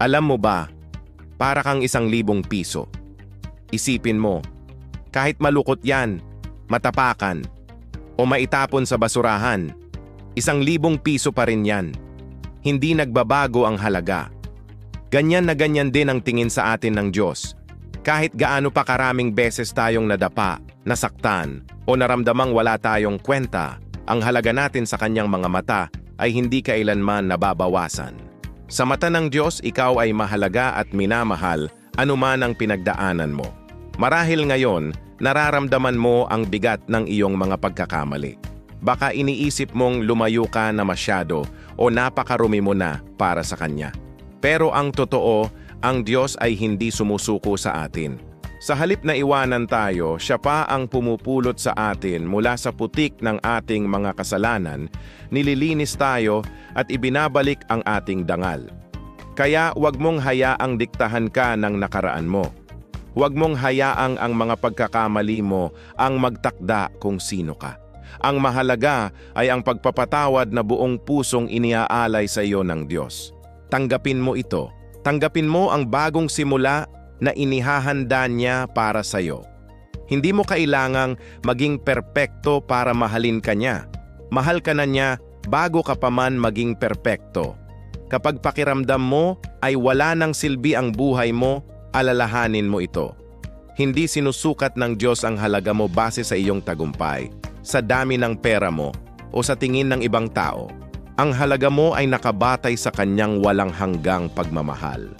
Alam mo ba, para kang isang libong piso. Isipin mo, kahit malukot yan, matapakan, o maitapon sa basurahan, isang libong piso pa rin yan. Hindi nagbabago ang halaga. Ganyan na ganyan din ang tingin sa atin ng Diyos. Kahit gaano pa karaming beses tayong nadapa, nasaktan, o naramdamang wala tayong kwenta, ang halaga natin sa kanyang mga mata ay hindi kailanman nababawasan. Sa mata ng Diyos, ikaw ay mahalaga at minamahal anuman ang pinagdaanan mo. Marahil ngayon, nararamdaman mo ang bigat ng iyong mga pagkakamali. Baka iniisip mong lumayo ka na masyado o napakarumi mo na para sa Kanya. Pero ang totoo, ang Diyos ay hindi sumusuko sa atin. Sa halip na iwanan tayo, siya pa ang pumupulot sa atin mula sa putik ng ating mga kasalanan, nililinis tayo at ibinabalik ang ating dangal. Kaya wag mong hayaang diktahan ka ng nakaraan mo. Huwag mong hayaang ang mga pagkakamali mo ang magtakda kung sino ka. Ang mahalaga ay ang pagpapatawad na buong pusong iniaalay sa iyo ng Diyos. Tanggapin mo ito. Tanggapin mo ang bagong simula na inihahanda niya para sa iyo. Hindi mo kailangang maging perpekto para mahalin ka niya. Mahal ka na niya bago ka pa man maging perpekto. Kapag pakiramdam mo ay wala nang silbi ang buhay mo, alalahanin mo ito. Hindi sinusukat ng Diyos ang halaga mo base sa iyong tagumpay, sa dami ng pera mo, o sa tingin ng ibang tao. Ang halaga mo ay nakabatay sa kanyang walang hanggang pagmamahal.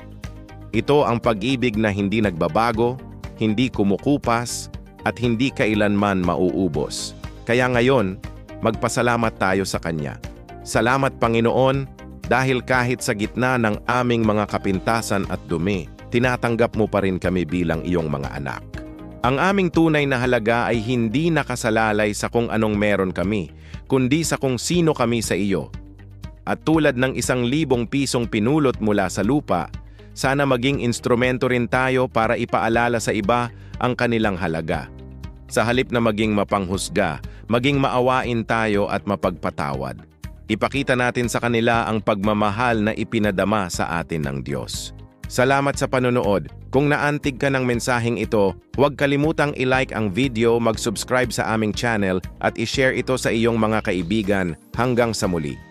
Ito ang pag-ibig na hindi nagbabago, hindi kumukupas, at hindi kailanman mauubos. Kaya ngayon, magpasalamat tayo sa Kanya. Salamat Panginoon dahil kahit sa gitna ng aming mga kapintasan at dumi, tinatanggap mo pa rin kami bilang iyong mga anak. Ang aming tunay na halaga ay hindi nakasalalay sa kung anong meron kami, kundi sa kung sino kami sa iyo. At tulad ng isang libong pisong pinulot mula sa lupa, sana maging instrumento rin tayo para ipaalala sa iba ang kanilang halaga. Sa halip na maging mapanghusga, maging maawain tayo at mapagpatawad. Ipakita natin sa kanila ang pagmamahal na ipinadama sa atin ng Diyos. Salamat sa panonood. Kung naantig ka ng mensaheng ito, huwag kalimutang i-like ang video, mag-subscribe sa aming channel at i-share ito sa iyong mga kaibigan. Hanggang sa muli.